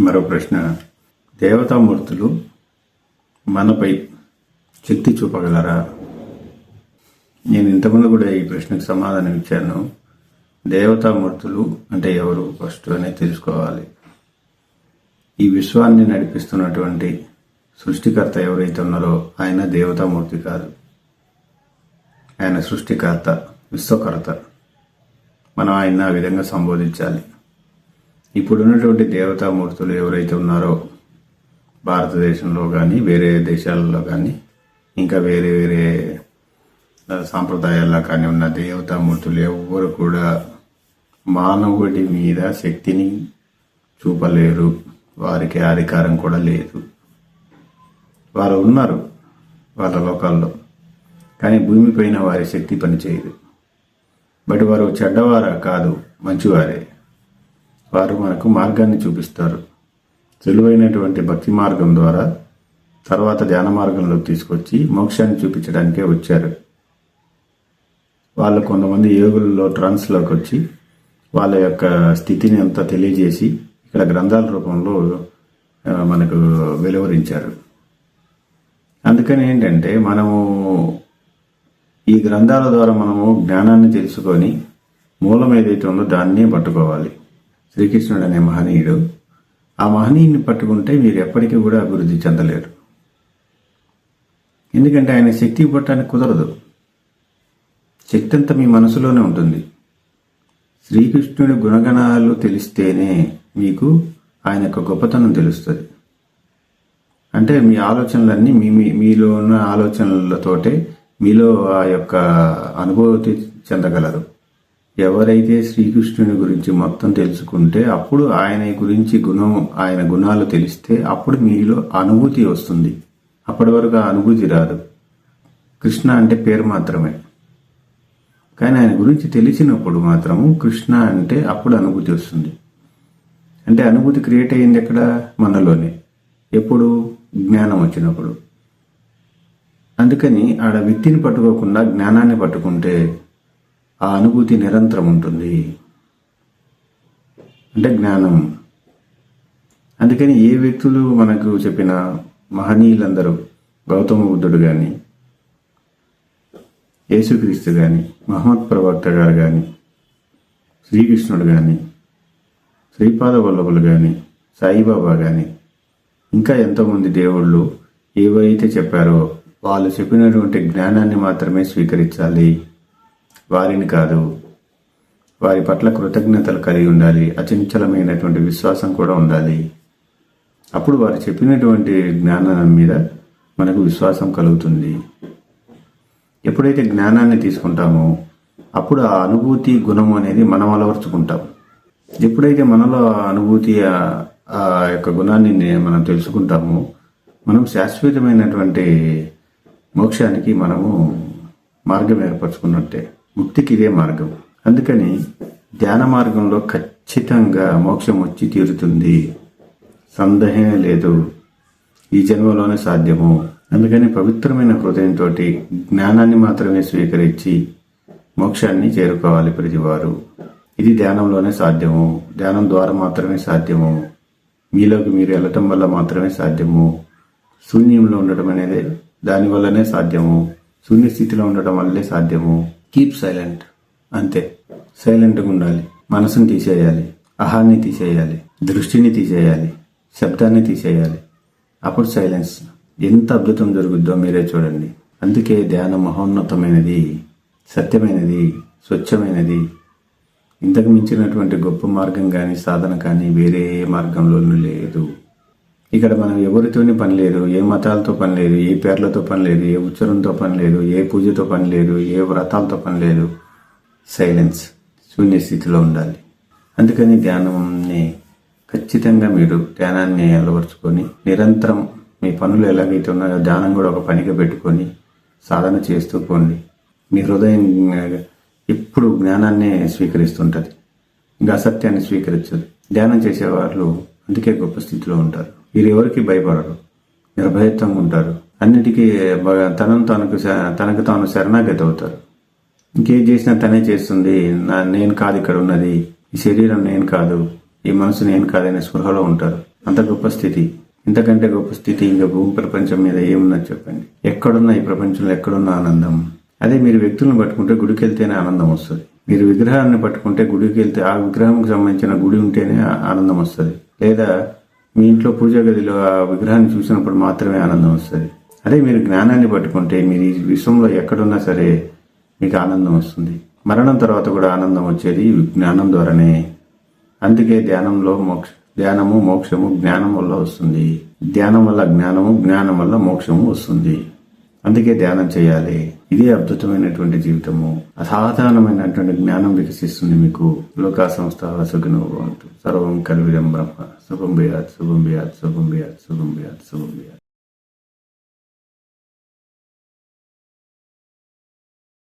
మరో ప్రశ్న. దేవతామూర్తులు మనపై శక్తి చూపగలరా? నేను ఇంతకుముందు కూడా ఈ ప్రశ్నకు సమాధానం ఇచ్చాను. దేవతామూర్తులు అంటే ఎవరు? ఫస్ట్ అనేది తెలుసుకోవాలి. ఈ విశ్వాన్ని నడిపిస్తున్నటువంటి సృష్టికర్త ఎవరైతే ఉన్నారో ఆయన దేవతామూర్తి కాదు. ఆయన సృష్టికర్త విశ్వకర్త. మనం ఆయన ఆ విధంగా సంబోధించాలి. ఇప్పుడున్నటువంటి దేవతామూర్తులు ఎవరైతే ఉన్నారో భారతదేశంలో కానీ వేరే దేశాలలో కానీ ఇంకా వేరే వేరే సాంప్రదాయాల్లో కానీ ఉన్న దేవతామూర్తులు ఎవ్వరు కూడా మానవుడి మీద శక్తిని చూపలేరు. వారికి అధికారం కూడా లేదు. వారు ఉన్నారు వాళ్ళ లోకాల్లో కానీ భూమిపైన వారి శక్తి పనిచేయదు. బట్ వారు చెడ్డవారా కాదు మంచివారే. వారు మనకు మార్గాన్ని చూపిస్తారు. సులువైనటువంటి భక్తి మార్గం ద్వారా తర్వాత ధ్యాన మార్గంలోకి తీసుకొచ్చి మోక్షాన్ని చూపించడానికే వచ్చారు. వాళ్ళు కొంతమంది యోగుల్లో ట్రాన్స్లోకి వచ్చి వాళ్ళ యొక్క స్థితిని అంతా తెలియజేసి ఇక్కడ గ్రంథాల రూపంలో మనకు వెలువరించారు. అందుకని ఏంటంటే మనము ఈ గ్రంథాల ద్వారా మనము జ్ఞానాన్ని తెలుసుకొని మూలం ఏదైతే ఉందో దాన్నే పట్టుకోవాలి. శ్రీకృష్ణుడు అనే మహనీయుడు ఆ మహనీయుని పట్టుకుంటే మీరు ఎప్పటికీ కూడా అభివృద్ధి చెందలేరు. ఎందుకంటే ఆయన శక్తి ఇవ్వటానికి కుదరదు. శక్తి అంతా మీ మనసులోనే ఉంటుంది. శ్రీకృష్ణుడి గుణగణాలు తెలిస్తేనే మీకు ఆయన యొక్క గొప్పతనం తెలుస్తుంది. అంటే మీ ఆలోచనలన్నీ మీ మీ- మీలో ఉన్న ఆలోచనలతోటే మీలో ఆ యొక్క అనుభూతి చెందగలరు. ఎవరైతే శ్రీకృష్ణుని గురించి మొత్తం తెలుసుకుంటే అప్పుడు ఆయన గురించి గుణం ఆయన గుణాలు తెలిస్తే అప్పుడు మీలో అనుభూతి వస్తుంది. అప్పటి వరకు ఆ అనుభూతి రాదు. కృష్ణ అంటే పేరు మాత్రమే. కానీ ఆయన గురించి తెలిసినప్పుడు మాత్రము కృష్ణ అంటే అప్పుడు అనుభూతి వస్తుంది. అంటే అనుభూతి క్రియేట్ అయ్యింది ఎక్కడ? మనలోనే. ఎప్పుడు? జ్ఞానం వచ్చినప్పుడు. అందుకని ఆడ విత్తిని పట్టుకోకుండా జ్ఞానాన్ని పట్టుకుంటే ఆ అనుభూతి నిరంతరం ఉంటుంది. అంటే జ్ఞానం. అందుకని ఏ వ్యక్తులు మనకు చెప్పిన మహనీయులందరూ గౌతమ బుద్ధుడు కానీ యేసుక్రీస్తు కానీ మహమ్మద్ ప్రవక్త గారు కానీ శ్రీకృష్ణుడు కానీ శ్రీపాద వల్లభులు కానీ సాయిబాబా కానీ ఇంకా ఎంతోమంది దేవుళ్ళు ఏవైతే చెప్పారో వాళ్ళు చెప్పినటువంటి జ్ఞానాన్ని మాత్రమే స్వీకరించాలి. వారిని కాదు. వారి పట్ల కృతజ్ఞతలు కలిగి ఉండాలి. అచంచలమైనటువంటి విశ్వాసం కూడా ఉండాలి. అప్పుడు వారు చెప్పినటువంటి జ్ఞానం మీద మనకు విశ్వాసం కలుగుతుంది. ఎప్పుడైతే జ్ఞానాన్ని తీసుకుంటామో అప్పుడు ఆ అనుభూతి గుణం అనేది మనం అలవర్చుకుంటాం. ఎప్పుడైతే మనలో ఆ అనుభూతి ఆ- యొక్క గుణాన్ని మనం తెలుసుకుంటామో మనం శాశ్వతమైనటువంటి మోక్షానికి మనము మార్గం ఏర్పరచుకున్నట్టే. ముక్తికి ఇదే మార్గం. అందుకని ధ్యాన మార్గంలో ఖచ్చితంగా మోక్షం వచ్చి తీరుతుంది. సందేహమే లేదు. ఈ జన్మలోనే సాధ్యము. అందుకని పవిత్రమైన హృదయంతో జ్ఞానాన్ని మాత్రమే స్వీకరించి మోక్షాన్ని చేరుకోవాలి ప్రతివారు. ఇది ధ్యానంలోనే సాధ్యము. ధ్యానం ద్వారా మాత్రమే సాధ్యము. మీలోకి మీరు వెళ్ళటం వల్ల మాత్రమే సాధ్యము. శూన్యంలో ఉండటం అనేది దానివల్లనే సాధ్యము. శూన్య స్థితిలో ఉండటం వల్లే సాధ్యము. కీప్ సైలెంట్ అంతే. సైలెంట్గా ఉండాలి. మనసుని తీసేయాలి. అహాన్ని తీసేయాలి. దృష్టిని తీసేయాలి. శబ్దాన్ని తీసేయాలి. అప్పుడు సైలెన్స్ ఎంత అద్భుతం జరుగుద్దో మీరే చూడండి. అందుకే ధ్యానం మహోన్నతమైనది సత్యమైనది స్వచ్ఛమైనది. ఇంతకు మించినటువంటి గొప్ప మార్గం కానీ సాధన కానీ వేరే మార్గంలోనూ లేదు. ఇక్కడ మనం ఎవరితోని పని లేదు ఏ మతాలతో పని లేదు ఏ పేర్లతో పని లేదు ఏ ఉచ్చరణతో పని లేదు ఏ పూజతో పని లేదు ఏ వ్రతాలతో పని లేదు. సైలెన్స్ శూన్య స్థితిలో ఉండాలి. అందుకని ధ్యానాన్ని ఖచ్చితంగా మీరు ధ్యానాన్ని అలవరుచుకొని నిరంతరం మీ పనులు ఎలాగైతే ఉన్నాయో ధ్యానం కూడా ఒక పనిగా పెట్టుకొని సాధన చేస్తూ పోండి. మీ హృదయం ఎప్పుడు జ్ఞానాన్నే స్వీకరిస్తుంటుంది. ఇంకా అసత్యాన్ని స్వీకరించదు. ధ్యానం చేసేవాళ్ళు అందుకే గొప్ప స్థితిలో ఉంటారు. వీరు ఎవరికి భయపడరు. నిర్భయత్వంగా ఉంటారు. అన్నిటికీ తనను తనకు తనకు తాను శరణాగతి అవుతారు ఇంకేం చేసినా తనే చేస్తుంది. నా నేను కాదు ఇక్కడ ఉన్నది. ఈ శరీరం నేను కాదు. ఈ మనసు నేను కాదనే స్పృహలో ఉంటారు. అంత గొప్ప స్థితి. ఇంతకంటే గొప్ప స్థితి ఇంకా భూమి ప్రపంచం మీద ఏమున్నది చెప్పండి. ఎక్కడున్నా ఈ ప్రపంచంలో ఎక్కడున్న ఆనందం? అదే మీరు వ్యక్తులను పట్టుకుంటే గుడికి వెళ్తేనే ఆనందం వస్తుంది. మీరు విగ్రహాన్ని పట్టుకుంటే గుడికి వెళ్తే ఆ విగ్రహంకి సంబంధించిన గుడి ఉంటేనే ఆనందం వస్తుంది. లేదా మీ ఇంట్లో పూజా గదిలో ఆ విగ్రహాన్ని చూసినప్పుడు మాత్రమే ఆనందం వస్తుంది. అదే మీరు జ్ఞానాన్ని పట్టుకుంటే మీరు ఈ విశ్వంలో ఎక్కడున్నా సరే మీకు ఆనందం వస్తుంది. మరణం తర్వాత కూడా ఆనందం వచ్చేది జ్ఞానం ద్వారానే. అందుకే ధ్యానంలో మోక్ష ధ్యానము మోక్షము జ్ఞానం వల్ల వస్తుంది. ధ్యానం వల్ల జ్ఞానము జ్ఞానం వల్ల మోక్షము వస్తుంది. అందుకే ధ్యానం చేయాలి. ఇదే అద్భుతమైనటువంటి జీవితము. అసాధారణమైనటువంటి జ్ఞానం వికసిస్తుంది మీకు. లోకా సంస్థ సుఖినో భవంతు. సర్వం కల్విదం బ్రహ్మ. శుభం బియాత్ శుభం బియాత్ శుభం బియాత్ శుభం బియాత్ శుభం బియాత్